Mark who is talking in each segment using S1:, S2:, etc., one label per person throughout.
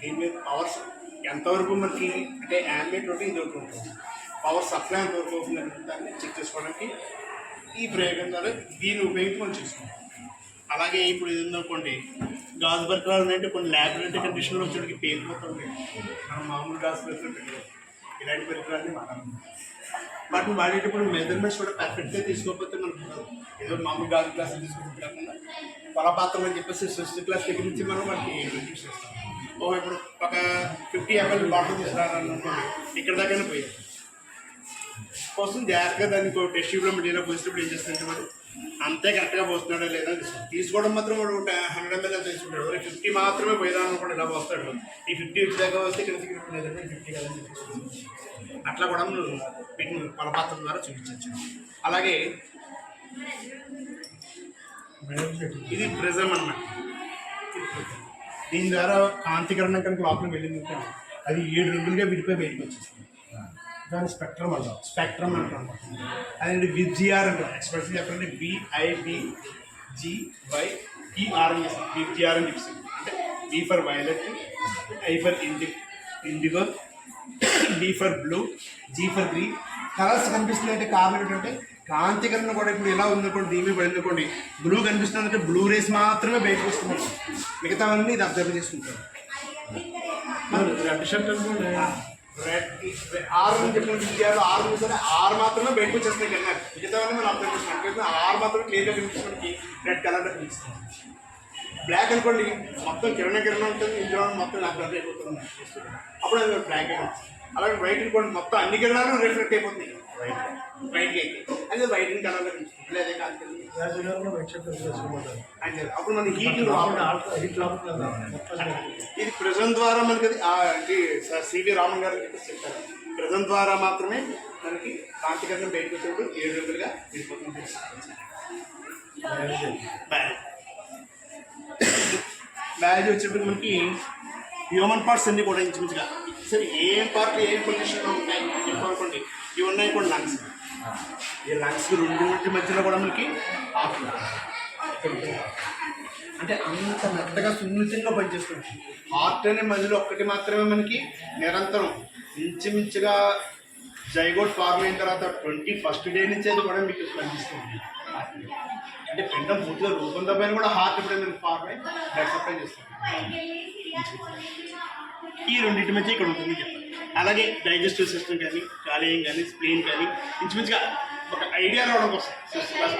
S1: దీని మీద పవర్స్ ఎంతవరకు మనకి అంటే యానిమేట్ ఒకటి ఇది ఒకటి ఉంటుంది పవర్ సప్లై ఎంతవరకు అవుతుంది అంటే దాన్ని చెక్ చేసుకోవడానికి ఈ ప్రయోగం ద్వారా దీన్ని ఉపయోగించి మనం చేసుకుంటాం అలాగే ఇప్పుడు ఇది ఉందనుకోండి గాజు పరికరాలు అంటే కొన్ని ల్యాబొరేటరీ కండిషన్లో వచ్చేటికి పేరుపోతుంది మనం మామూలు గాజు పరికరాలు ఇలాంటి పరికరాలని వాడాలి వాటిని వాడేటప్పుడు మెజర్మెంట్స్ కూడా పర్ఫెక్ట్గా తీసుకోకపోతే మనకు ఏదో మామూలు గాజు గ్లాసులు తీసుకుంటే కాకుండా పొలపాత్రం అని చెప్పేసి సిక్స్త్ క్లాస్ దగ్గర నుంచి మనం వాటికి ఇంట్రడ్యూస్ చేస్తాం. ఓ ఇప్పుడు ఒక ఫిఫ్టీ ఎంఎల్ బాటిల్ తీసుకురానుకోండి ఇక్కడ దాకానే పోయాం కోసం జాగ్రత్తగా దానికి ఒక టెస్ట్ ట్యూబ్లో మీడియాలో పోసినప్పుడు ఏం చేస్తుంటే మరి అంతే కరెక్ట్గా పోస్తున్నాడో లేదా తీసుకోవడం మాత్రం వాడు హండ్రెడ్ ఎంఎల్ తీసుకుంటాడు. మరి ఫిఫ్టీ మాత్రమే పోయిదా అనుకోండి ఇలా పోస్తాడు. ఈ ఫిఫ్టీ వచ్చి దగ్గర వస్తే ఇక్కడ లేదంటే ఫిఫ్టీ కదా అని చెప్పేసి. అట్లా కూడా నువ్వు వీటిని పొలపాత్రం ద్వారా చూపించవచ్చు. అలాగే ఇది ప్రిజం అన్నమాట. దీని ద్వారా కాంతికరణం కనుక లోపలికి వెళ్ళింది అది ఏడు రెండులుగా విడిపోయి బయటకు వచ్చేస్తుంది. దాని స్పెక్ట్రమ్ అంటాం. స్పెక్ట్రమ్ అంటాం అదే విజిఆర్ అంటాం. ఎక్స్ప్రెషన్ చెప్పండి. బిఐబి జివై ఈఆర్ అని చేస్తాం విజిఆర్ అని చెప్పేసి అంటే B for violet I for indi indigo D for blue G for green colours కనిపిస్తున్నాయి అంటే కారణం ఏంటంటే కాంతికరణ కూడా ఇప్పుడు ఎలా ఉందనుకోండి దీని పడింది అనుకోండి బ్లూ కనిపిస్తుంది అంటే బ్లూ రేస్ మాత్రమే బయటకు వస్తున్నాయి. మిగతావన్నీ ఇది అబ్జర్వ్ చేసుకుంటారు.
S2: రెడ్ షర్ట్ అనుకోండి.
S1: ఆరు అని చెప్పిన ఇండియాలో ఆరు చూస్తే ఆరు మాత్రమే బయటకు వచ్చేస్తున్నాయి కన్నా మిగతావన్నీ మనం అర్థం చేస్తున్నాం ఆరు మాత్రమే క్లియర్గా కనిపించడానికి రెడ్ కలర్ కనిపిస్తుంది. బ్లాక్ అనుకోండి మొత్తం కిరణ కిరణ ఉంటుంది ఇందులో మొత్తం నాకు బ్లడ్ అయిపోతుంది. అప్పుడు అది బ్లాక్ అయిపోతుంది అలాగే వైట్ అనుకోండి మొత్తం అన్ని కిరణాలు రిఫ్లెక్ట్ అయిపోతుంది వైట్ వైట్ అయితే అది వైట్ కలర్ కనిపిస్తుంది. లేదా కాదు. అప్పుడు మన హీట్
S2: హీట్
S1: ఇది ప్రెజెంట్ ద్వారా మనకి సివి రామన్ గారు చెప్పేసి చెప్తారు ప్రెజెంట్ ద్వారా మాత్రమే మనకి కాంతికరణం బయటకు వచ్చేప్పుడు ఏడు రోజులుగా వెళ్ళిపోతుంది బ్యాడ్ వచ్చేప్పుడు మనకి హ్యూమన్ పార్ట్స్ అన్ని కూడా ఇంచుమించుగా. సరే ఏం పార్ట్ ఏ పొజిషన్లో ఉంటాయి? అని చెప్పాలనుకోండి. ఇవి ఉన్నాయి కూడా లంగ్స్ ఈ లంగ్స్ రెండింటి మధ్యలో కూడా మనకి హార్ట్ ఉంటుంది. అంటే అంత మెత్తగా సున్నితంగా పనిచేస్తుంది. హార్ట్ అనే మధ్యలో ఒక్కటి మాత్రమే మనకి నిరంతరం ఇంచుమించుగా జైగోట్ ఫార్మ్ అయిన తర్వాత ట్వంటీ ఫస్ట్ డే నుంచి అది కూడా మీకు పనిచేస్తుంది. అంటే పిండం పూర్తిగా రూపంతో పైన కూడా హార్ట్ ఎప్పుడైనా ఫార్మ్ అయి బ్లడ్ సప్లై చేస్తుంది ఈ రెండింటి మధ్య ఇక్కడ ఉంటుంది. చెప్పాలి అలాగే డైజెస్టివ్ సిస్టమ్ కానీ కాలేయం కానీ స్ప్లెయిన్ కానీ ఇంచుమించుగా ఒక ఐడియా రావడం కోసం. సిక్స్త్ క్లాస్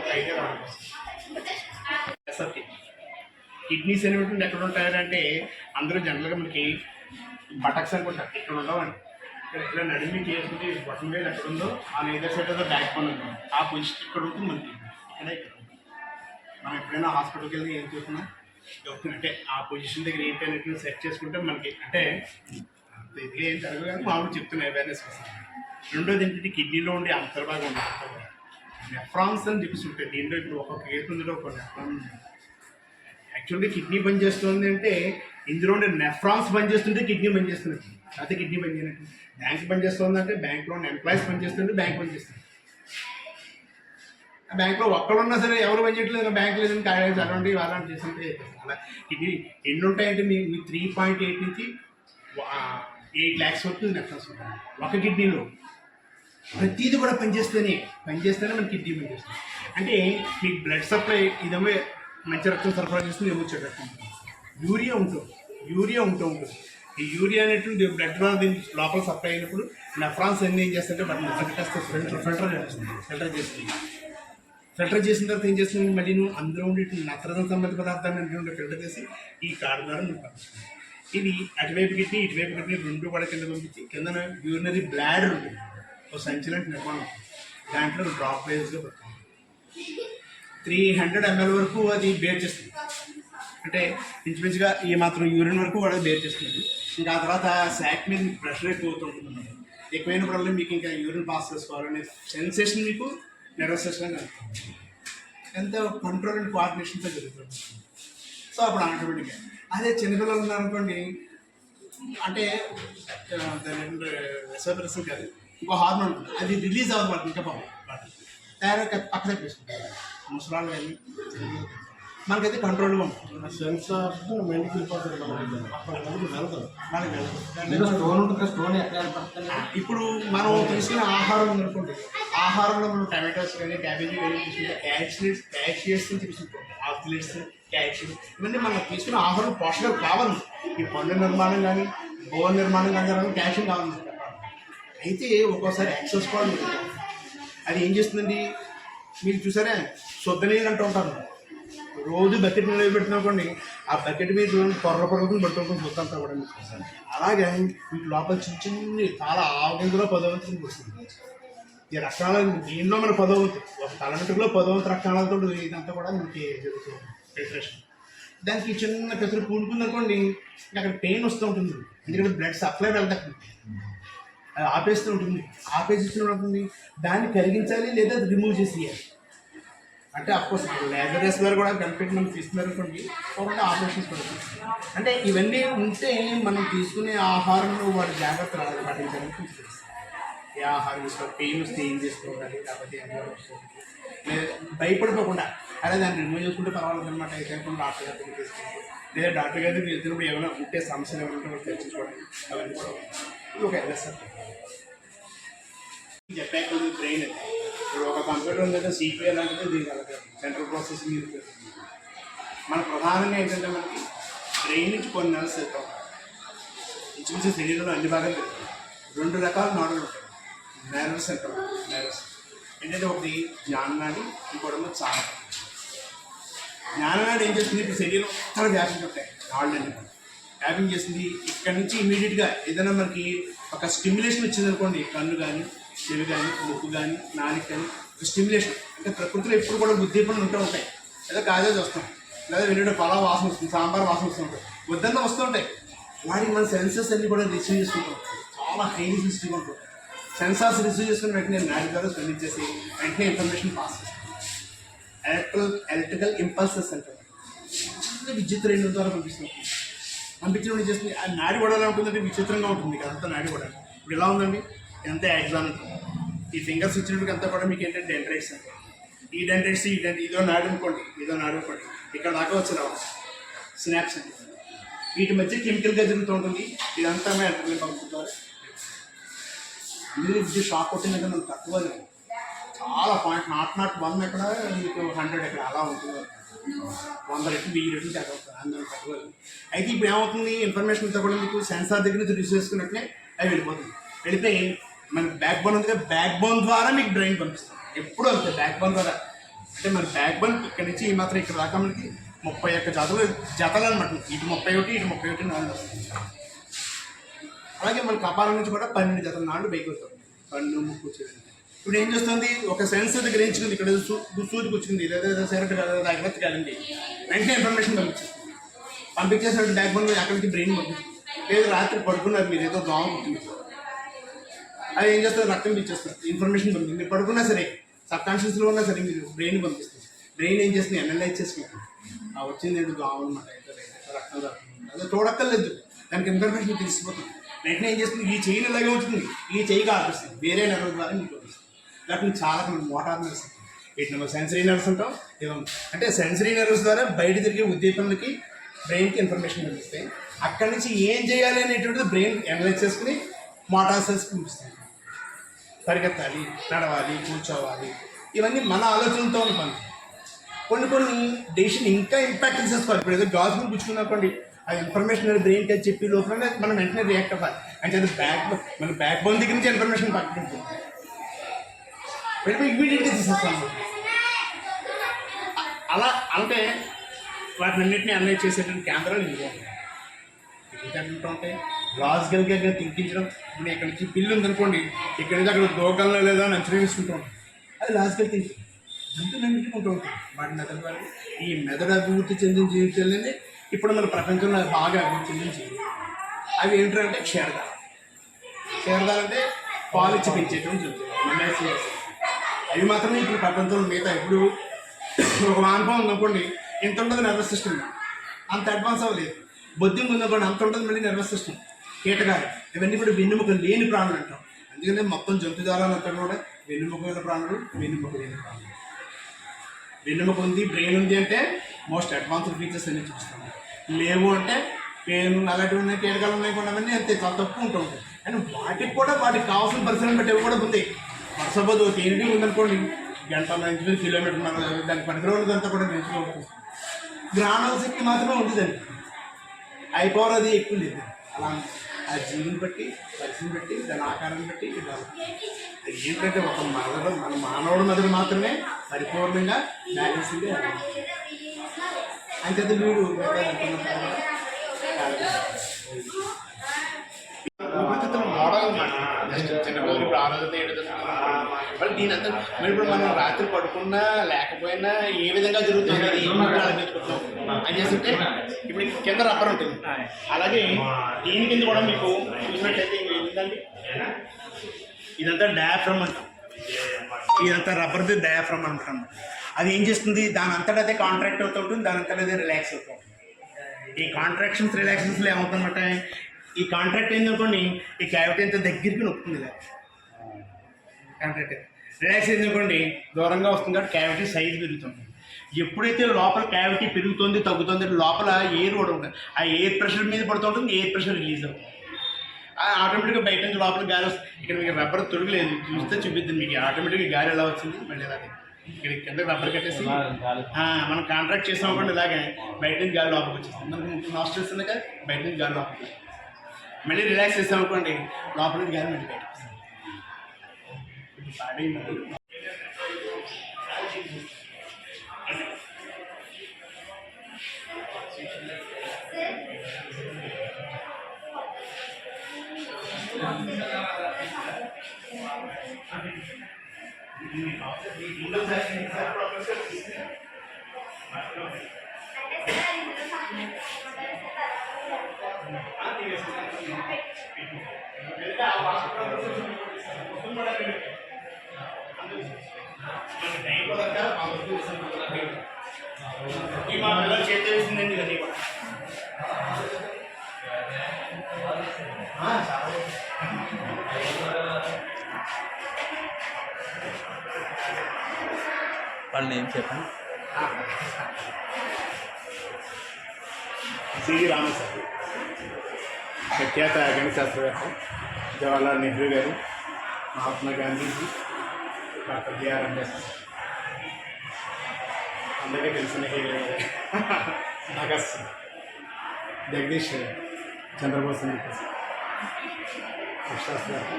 S1: ఒక ఐడియా రావడం కోసం కిడ్నీస్ అనేటువంటి ఎక్కడ ఉంటాయంటే అందరూ జనరల్గా మనకి బటక్స్ అనుకుంటారు ఇక్కడ ఉండవండి. ఇక్కడ ఇక్కడ నడిమి చేసుకుంటే బటన్ వేలు ఎక్కడ ఉందో ఆ నేదర్ సైడ్ ఏదో బ్యాక్ పని ఉంది. ఆ పొజిషన్ ఇక్కడ ఉంటుంది మనకి. ఇక్కడ ఇక్కడ మనం ఎప్పుడైనా హాస్పిటల్కి వెళ్ళి ఏం చూస్తున్నాం డాక్టర్ అంటే ఆ పొజిషన్ దగ్గర ఏంటి అనేది సెట్ చేసుకుంటే మనకి అంటే అంత ఇదిగా ఏం జరగదు కానీ మామూలు చెప్తున్నాయి అవేర్నెస్ కోసం. రెండోది ఏంటంటే కిడ్నీలో ఉండే అంతర్భాగం ఉంటుంది నెఫ్రాన్స్ అని చెప్పేసి ఉంటాయి దీంట్లో ఇప్పుడు ఒక్కొక్క కేసు ఉందో ఒక నెఫ్రాన్ యాక్చువల్గా కిడ్నీ పని చేస్తుంది అంటే ఇందులో ఉండే నెఫ్రాన్స్ పని చేస్తుంటే కిడ్నీ పని చేస్తున్నట్టు అయితే కిడ్నీ పని చేయనట్టు. బ్యాంక్ పని చేస్తుంది అంటే బ్యాంక్లో ఉన్న ఎంప్లాయీస్ పని చేస్తుంటే బ్యాంక్ పని చేస్తుంది. ఆ బ్యాంక్లో ఒక్కడున్నా సరే ఎవరు పని చేయట్లేదు బ్యాంక్ లేదని కాలేజ్ అలాంటి అలాంటి చేస్తుంటే అలా కిడ్నీ ఎన్ని ఉంటాయంటే మీ మీ త్రీ పాయింట్ ఎయిట్ నుంచి ఎయిట్ ల్యాక్స్ వరకు నెఫ్రాన్స్ ఉంటాయి. ఒక కిడ్నీలో. ప్రతిదీ కూడా పనిచేస్తేనే పనిచేస్తేనే మన కిడ్నీ పనిచేస్తుంది అంటే మీకు బ్లడ్ సప్లై ఇదేమో మంచి రక్తం సరఫరా చేస్తుంది ఏమో చెడు రక్తం. యూరియా ఉంటుంది యూరియా ఉంటూ ఉంటుంది. ఈ యూరియా అనేటువంటి బ్లడ్ దీని లోపల సప్లై అయినప్పుడు నెఫ్రాన్స్ అన్ని ఏం చేస్తుంటే బట్ ఫిల్టర్ ఫిల్టర్ ఫిల్టర్ చేస్తుంది ఫిల్టర్ చేస్తుంది ఫిల్టర్ చేసిన తర్వాత ఏం చేస్తుంది? మళ్ళీ నువ్వు అందులో ఉండే నత్రజన సంబంధ పదార్థాన్ని అందులో ఫిల్టర్ చేసి ఈ కారు ద్వారా నువ్వు పంపిస్తుంది ఇది అటువైపు కిడ్నీ ఇటువైపు కిడ్నీ రెండు కూడా కింద పంపించి కింద యూరినరీ బ్లాడర్ ఉంటుంది. ఒక సంచిలాంటి నిర్మాణం. దాంట్లో డ్రాప్ వైజ్గా పడుతుంది త్రీ హండ్రెడ్ ఎంఎల్ వరకు అది బేర్ చేస్తుంది. అంటే ఇంచుమించుగా ఈ మాత్రం యూరిన్ వరకు కూడా బేర్ చేస్తుంది. ఇంకా ఆ తర్వాత శాక్ మీద ప్రెషర్ ఎక్కువ అవుతుంటుంది అన్నమాట. ప్రాబ్లం మీకు ఇంకా యూరిన్ పాస్ చేసుకోవాలనే సెన్సేషన్ మీకు నెరవేర్చేసిన ఎంత కంట్రోల్ అండ్ కోఆర్డినేషన్తో జరుగుతుంది. సో అప్పుడు ఆటోమేటిక్గా అదే చిన్నపిల్లలు ఉన్నారనుకోండి అంటే దాని దాని రెసోప్రెషన్ కాదు. ఇంకో హార్మోన్ ఉంటుంది. అది రిలీజ్ అవ్వదు వాళ్ళకి ఇంకా పాపం. తయారై పక్కన తీసుకుంటారు ముసలాళ్ళు కానీ మనకైతే కంట్రోల్గా ఉంటుంది.
S2: మెండికి వెళ్ళిపోతుంది మనకి మనకి
S1: మనకి
S3: స్టోన్ ఉంటుంది స్టోన్ ఎక్కడ ఏర్పడుతుంది
S1: ఇప్పుడు మనం తీసుకునే ఆహారం ఉందనుకోండి ఆహారంలో మనం టమాటోస్ కానీ క్యాబేజీ కానీ తీసుకుంటే క్యాల్షియస్ క్యాల్షియస్ తీసుకుంటాం. ఆక్సిలేట్స్ క్యాల్షియం ఇవన్నీ మనం తీసుకునే ఆహారం పోషకాలు కావాలి ఈ పండు నిర్మాణం కానీ బోన్ నిర్మాణం కానీ క్యాల్షియం కావాలి అయితే ఒక్కోసారి ఎక్సెస్ కూడా అది ఏం చేస్తుందండి? మీరు చూసారా? శుద్ధ నీళ్ళు అంటూ ఉంటారు. రోజు బకెట్ నీళ్ళు పెడుతున్నకోండి ఆ బకెట్ మీద పొర్ర పొరుగుతుంది పడుతుంటుంది శుద్ధ అంతా కూడా మీకు. అలాగే వీటి లోపల చిన్న చిన్న చాలా ఆవగింజలో పదవంతులు వస్తుంది ఈ రక్తాలు దీనిలో మన పదవంతు ఒక తలనటులో పదవంతు రక్షణాలతో ఇదంతా కూడా మనకి జరుగుతుంది ఫిల్టరేషన్ దానికి చిన్న పెసరు కూడుకుందనుకోండి అక్కడ పెయిన్ వస్తూ ఉంటుంది. ఎందుకంటే బ్లడ్ సప్లై వెళ్ళదు ఆపేస్తూ ఉంటుంది ఆపేసిస్తూ ఉంటుంది దాన్ని కరిగించాలి లేదా రిమూవ్ చేసేయాలి? అంటే అఫ్కోర్స్ లేజర్ రేస్ కూడా కనిపెట్టి మనం తీసుకున్నారు అనుకోండి ఒకటి ఆపరేషన్స్ పడుతుంది అంటే ఇవన్నీ ఉంటే మనం తీసుకునే ఆహారంలో వాటి జాగ్రత్తలు పాటించడానికి తెలుస్తుంది. ఏ ఆహారం తీసుకోవాలి? పెయిన్ వస్తే ఏం చేసుకోవాలి? లేకపోతే లేదా భయపడిపోకుండా. అదే దాన్ని రిమూవ్ చేసుకుంటే పర్వాలేదు అనమాట అయితే డాక్టర్ గారి తీసుకుంటాం. లేదా డాక్టర్ గారి దగ్గరికి వెళ్తున్నప్పుడు ఏమైనా ఉంటే సమస్యలు ఏమైనా ఉంటే అవన్నీ కూడా ఇది సార్ ఎల్ఎస్ఆర్ చెప్పాక బ్రెయిన్ ఇప్పుడు ఒక కంప్యూటర్ ఉంది కదా సిపిఐ లాంటిది దీని అలాగే సెంట్రల్ ప్రాసెసింగ్ ఇస్తుంది మన ప్రధానంగా ఏంటంటే మనకి బ్రెయిన్ నుంచి కొన్ని నెలలు వెళ్తాం ఇంచుమించు శరీరంలో అన్ని భాగాలు రెండు రకాల నాడులు ఉంటాయి. నర్వస్ సెంటర్ నర్వస్ ఏంటంటే ఒకటి జ్ఞాననాడి ఇంకోటి చాలా జ్ఞాననాడు. ఏం చేస్తుంది? ఇప్పుడు శరీరం చాలా వ్యాపించుంటాయి నాళ్ళని వ్యాపింగ్ చేసింది. ఇక్కడ నుంచి ఇమీడియట్గా ఏదైనా మనకి ఒక స్టిమ్యులేషన్ వచ్చింది అనుకోండి కన్ను కానీ చెవి కానీ ముక్కు కానీ నాలుగు కానీ ఒక స్టిమ్యులేషన్ అంటే ప్రకృతిలో ఎప్పుడు కూడా ఉద్దీపనలు ఉంటూ ఉంటాయి. లేదా కాజేజ్ వస్తాం లేదా వెళ్ళే పలా వాసన వస్తుంది సాంబార్ వాసన వస్తూ ఉంటాయి వద్దన్న వస్తూ ఉంటాయి. మన సెన్సెస్ అన్ని కూడా రిసీవ్ చేసుకుంటాం. చాలా హైలీ సెన్సిటివ్ ఉంటుంది సెన్సార్స్ రిసీవ్ చేసుకున్న వెంటనే నాటి ద్వారా స్పందించేసి వెంటనే ఇన్ఫర్మేషన్ పాస్ చేస్తాం. ఎలక్ట్రల్ ఎలక్ట్రికల్ ఇంపల్సెస్ అంటారు విద్యుత్ రెండు ద్వారా పంపిస్తాం. పంపించడం చేస్తుంది. ఆ నాడి కూడా ఉంటుందంటే విచిత్రంగా ఉంటుంది. అదంతా నాడి కూడా ఇప్పుడు ఎలా ఉందండి? ఎంత ఎగ్జామ్ ఈ ఫింగర్స్ వచ్చినప్పుడు అంతా కూడా మీకు ఏంటంటే డెండ్రైట్స్ అంటే ఈ డెండ్రైట్స్ ఈ డెంట్ ఇదో నాడు అనుకోండి. ఇదో నాడు అనుకోండి. ఇక్కడ దాకా వచ్చి రావచ్చు స్నాప్స్ అంటే వీటి మధ్య కెమికల్గా జరుగుతూ ఉంటుంది. ఇదంతా ఎలక్ట్రికల్ పంపుతారు ఇది షాక్ కొట్టిన కదా తక్కువ లేదు. చాలా పాయింట్ నాట్ నాట్ వన్ ఎక్కడ మీకు హండ్రెడ్ ఎక్కడ అలా ఉంటుంది. వంద రెట్లు వెయ్యి రెట్లు తగ్గ అందరూ తక్కువ అయితే ఇప్పుడు ఏమవుతుంది? ఇన్ఫర్మేషన్ అంతా కూడా మీకు సెన్సార్ దగ్గర నుంచి రిసీవ్ చేసుకున్నట్లే అవి వెళ్ళిపోతుంది. వెళితే మన బ్యాక్ బోన్ ఉంది కదా బ్యాక్ బోన్ ద్వారా మీకు బ్రెయిన్ పంపిస్తాం. ఎప్పుడు అంతే బ్యాక్ బోన్ ద్వారా. అంటే మన బ్యాక్ బోన్ ఇక్కడ నుంచి ఈ మాత్రం ఇక్కడ దాకా మనకి ముప్పై ఒక్క జతలు జతలు అనమాట. ఇటు ముప్పై ఒకటి ఇటు ముప్పై ఒకటి నాలుగు వస్తుంది అలాగే మన కపాలం నుంచి కూడా పన్నెండు జతల నాలుగు బైక్ వస్తాం పన్నెండు ముక్కు వచ్చేది ఇప్పుడు ఏం చేస్తుంది? ఒక సెన్స్ దగ్గర ఎంచుకుంది ఇక్కడ సూ- సూదికి వచ్చింది. లేదా సెరట్ అగ్రత్ కాదండి వెంటనే ఇన్ఫర్మేషన్ పంపించేస్తుంది పంపించేసినట్టు బ్యాక్ బోన్ అక్కడి బ్రెయిన్ పంపిస్తుంది లేదు రాత్రి పడుకున్నారు మీరు. ఏదో దోమ పుట్టింది. అది ఏం చేస్తారు రక్తం పిచ్చేస్తారు ఇన్ఫర్మేషన్ పంపిస్తుంది మీరు పడుకున్నా సరే సబ్ కాన్షియస్లో ఉన్నా సరే మీరు బ్రెయిన్ పంపిస్తుంది. బ్రెయిన్ ఏం చేస్తుంది? ఎనలైజ్ చేసుకుంటుంది ఆ వచ్చింది ఏంటి దోమ అనమాట రక్తం రాకుండా అదే చూడక్కర్లేదు. దానికి ఇన్ఫర్మేషన్ తెలిసిపోతుంది. వెంటనే ఏం చేస్తుంది? ఈ చెయ్యి ఇలాగే ఉంటుంది ఈ చెయ్యి ఆపిస్తుంది వేరే నెల ద్వారా మీకు పంపిస్తుంది వాటిని చాలా మోటార్ నర్వ్స్ వీటిని మనం సెన్సరీ నర్వ్స్ ఉంటాం. ఇవ్వం అంటే సెన్సరీ నర్వ్స్ ద్వారా బయట తిరిగే ఉద్దీపనలకి బ్రెయిన్కి ఇన్ఫర్మేషన్ పంపిస్తాయి అక్కడి నుంచి ఏం చేయాలి అనేటువంటిది బ్రెయిన్ అనలైజ్ చేసుకుని మోటార్ సెల్స్ పంపిస్తాయి. పరిగెత్తాలి నడవాలి కూర్చోవాలి. ఇవన్నీ మన ఆలోచనతో ఉన్న కొన్ని కొన్ని డెసిషన్ ఇంకా ఇంపాక్ట్ చేసుకోవాలి ఇప్పుడు ఏదో గాజు పుచ్చుకున్నప్పండి ఆ ఇన్ఫర్మేషన్ బ్రెయిన్కి అని చెప్పి లోపల మనం వెంటనే రియాక్ట్ అవ్వాలి. అంటే అది బ్యాక్ మన బ్యాక్ బోన్ దగ్గర నుంచి ఇన్ఫర్మేషన్ పట్టుకుంటుంది. వెళ్ళిపోయి ఇమీడియట్గా తీసేస్తాను. అలా అంటే వాటిని అన్నింటినీ అనలైజ్ చేసేటువంటి కేంద్రాలు ఇవి. ఏంటంటే ఉంటాయి? లాజికల్గా థింకించడం ఇప్పుడు ఇక్కడ నుంచి పిల్లు ఉందనుకోండి ఇక్కడ నుంచి అక్కడ దూకంలో లేదా అని అంచనా వేసుకుంటూ ఉంటాం. అది లాజికల్ థింకింగ్ జంతువులన్నింటినీ ఉంటూ ఉంటాం. వాటి మెదడు ద్వారా ఈ మెదడు అభివృద్ధి చెందిన జీవితాలని ఇప్పుడు మన ప్రపంచంలో బాగా అభివృద్ధి చెందిన జీవితం అవి ఏంటంటే క్షేరదాలు. క్షేరదాలు అంటే పాలు ఇచ్చి పెంచేటువంటి జంతువులు అవి మాత్రమే ఇప్పుడు ప్రపంచంలో మిగతా ఇప్పుడు ఒక మానవం ఉందనుకోండి ఎంత ఉంటుంది నర్వస్ సిస్టమ్ అంత అడ్వాన్స్ అవ్వలేదు. బొద్దింగ్ ఉందనుకోండి అంత ఉంటుంది మళ్ళీ నర్వస్ సిస్టమ్ కీటకాలు ఇవన్నీ కూడా వెన్నుముక లేని ప్రాణులు అంటాం. అందుకనే మొత్తం జంతుజాలం అంతా కూడా వెన్నుముక గల ప్రాణులు వెన్నుముక లేని ప్రాణులు. వెన్నుముక ఉంది బ్రెయిన్ ఉంది అంటే మోస్ట్ అడ్వాన్స్డ్ ఫీచర్స్ అన్ని చూపిస్తాం లేవు అంటే పేను అలాంటివి ఉన్నాయి కీటకాలు ఉన్నాయి కూడా అవన్నీ అంతే చాలా తక్కువ ఉంటూ ఉంటాయి. అండ్ వాటికి కూడా వాటికి కావాల్సిన పరిశ్రమ బట్టి కూడా ఉంది వర్షపోదు తేనిటి ఉందనుకోండి. గంట నుంచి కిలోమీటర్ మన దాని పనికి రోజులంతా కూడా మంచిగా ఉంటుంది గ్రామాల శక్తి మాత్రమే ఉంది దానికి హై అది ఎక్కువ లేదు. అలా ఆ జీవిని బట్టి పరిస్థితిని బట్టి దాని ఆకారాన్ని బట్టి అది ఏంటంటే ఒక మనలో మన మానవుడు మెదడు మాత్రమే పరిపూర్ణంగా బ్యాలెన్సింగ్గా అంతే వీడు? ఊపిరితిత్తుల మోడల్ అన్నమాట. జస్ట్ చిన్న రోజులు ఇప్పుడు ఆరోగ్యత ఏడు మరి దీని అంతా మరి ఇప్పుడు మనం రాత్రి పడుకున్నా లేకపోయినా ఏ విధంగా జరుగుతుంది అది ఆలోచించుకుంటున్నాం. అని చేస్తుంటే ఇప్పుడు కింద రబ్బర్ ఉంటుంది. అలాగే దీని కింద కూడా మీకు చూసినట్లయితే ఏంటండి ఇదంతా డయాఫ్రమ్ అంటాం. ఇదంతా రబ్బర్ది డయాఫ్రమ్ అంటాం అది ఏం చేస్తుంది? దాని అంతటా అదే కాంట్రాక్ట్ అవుతూ ఉంటుంది దాని అంతటా అదే రిలాక్స్ అవుతూ ఉంటుంది. ఈ కాంట్రాక్షన్స్ రిలాక్సేషన్స్లో ఏమవుతుందన్నమాట? ఈ కాంట్రాక్ట్ ఏందనుకోండి ఈ క్యావిటీ అంత దగ్గరికి నొప్పుతుంది. కాంట్రాక్ట్ రిలాక్స్ ఏందనుకోండి దూరంగా వస్తుంది కాబట్టి క్యావిటీ సైజ్ పెరుగుతుంది. ఎప్పుడైతే లోపల క్యావిటీ పెరుగుతుంది తగ్గుతుంది లోపల ఎయిర్ కూడా ఉంటుంది. ఆ ఎయిర్ ప్రెషర్ మీద పడుతూ ఉంటుంది ఎయిర్ ప్రెషర్ రిలీజ్ అవుతుంది. ఆటోమేటిక్గా బయట నుంచి లోపల గాలి వస్తుంది. ఇక్కడ మీకు రబ్బర్ తొడగలేదు. చూస్తే చూపిద్దాం మీకు. ఆటోమేటిక్గా గాలి ఎలా వచ్చింది? మళ్ళీ అలాగే ఇక్కడ కింద రబ్బర్ కట్టేసి మనం కాంట్రాక్ట్ చేసాం అనుకోండి ఇలాగే. బయట నుంచి గాలి లోపలికి వచ్చేస్తుంది. మనకు నాస్ట్రల్స్ ఉన్నాయి కదా బయట నుంచి గాలి లోపలికి. మళ్ళీ రిలాక్స్ చేసాం అనుకోండి లోపల నుంచి గాలి మళ్ళీ బయటకు వస్తుంది. ఇప్పుడు పాడైంది. ఈ మా పిల్లలు చేతి వేసిందండి ఇవన్నీ కూడా ఆ, చాలా.
S3: వాళ్ళ నేమ్ చెప్పండి
S1: సివి రామస్వామి ప్రఖ్యాత గణిత శాస్త్రవేత్త Jawaharlal Nehru garu Mahatma Gandhiji doctor B R Ambedkar అందరికీ తెలిసిన హీరో భగత్ సింగ్ జగదీష్ చంద్రబోస్ అని చెప్పేసి. అక్షరాస్త్రవేత్త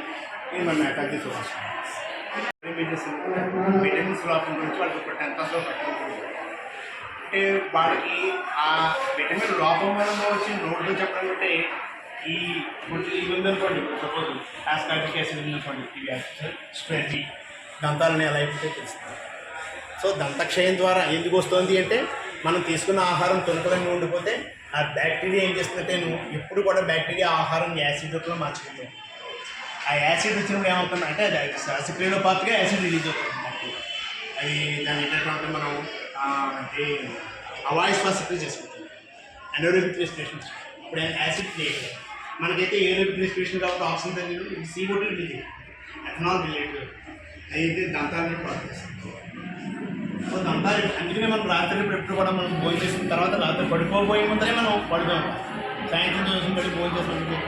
S1: ఈ మన నేతాజీ సుభాష్ మెయింటెనెన్స్ లోపం గురించి వాళ్ళకి ఇప్పుడు టెన్త్ క్లాస్లో పట్టుకుంటుంది అంటే వాళ్ళకి ఆ విటమిన్ లోపం వల్ల వచ్చి నోట్లో చెప్పడం అంటే ఈ ఇవి ఉందనుకోండి సపోజ్ ఆస్కాటిక్ యాసిడ్ ఉందనుకోండి ఇది స్ట్రెంటీ దంతాలని ఎలా అయిపోతే తెలుస్తుంది సో దంతక్షయం ద్వారా ఎందుకు వస్తుంది అంటే మనం తీసుకున్న ఆహారం తొలకలంగా ఉండిపోతే ఆ బ్యాక్టీరియా ఏం చేస్తుందంటేను ఎప్పుడు కూడా బ్యాక్టీరియా ఆహారం యాసిడ్ రూపంలో మార్చుకుంటుంది ఆ యాసిడ్ వచ్చినప్పుడు ఏమవుతుంది అంటే అది శ్వాసక్రియలో పాత్రగా యాసిడ్ రిలీజ్ అవుతుంది బ్యాక్టీరియా అది దాని ఏంటంటే మనం అంటే అవాయు శ్వాసక్రియ చేసుకుంటాం. అనోరోబిక్ రెస్పిరేషన్ ఇప్పుడు యాసిడ్ క్రియేట్ మనకైతే ఏరోబిక్ రెస్పిరేషన్ కాబట్టి ఆక్సిజన్ అనేది సీ ఓటీ రిలీజ్ ఎథనాల్ రిలేటెడ్ అయితే దంతాలని ప్రాసెస్ సో దంతాలు అందుకనే మనం రాత్రి ఎప్పుడు కూడా మనం భోజనం చేసిన తర్వాత రాత్రి పడుకోబోయే ముందరే మనం పడుకోం సాయంత్రం చూసిన బట్టి భోజనం చేసిన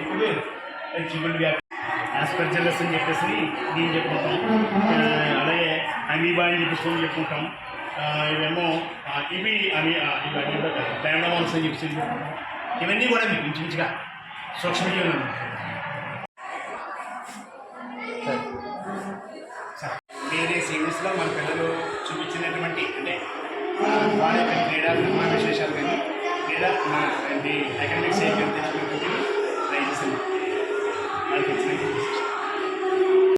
S1: ఎక్కువ. చిగుళ్ళు వ్యాధి ఆస్పర్జలస్ అని చెప్పేసి దీన్ని చెప్పుకుంటాం. ఆ, అలాగే అమీబా అని చెప్పేసి కొన్ని చెప్పుకుంటాం ఇవేమో ఇవి అమీ ఆ, ఇవి అమీబా కాదు. డాండమాన్స్ అని చెప్పేసి ఇవన్నీ కూడా మీకు ఇంచుమించుగా సూక్ష్మజీవులు అన్నమాట. వేరే మన పిల్లలు చూపించినటువంటి అంటే ఆ, వాళ్ళ యొక్క క్రీడా విశేషాలు కానీ లేదా మా అంటే అకాడమిక్స్ ఏం తెచ్చుకున్నటువంటి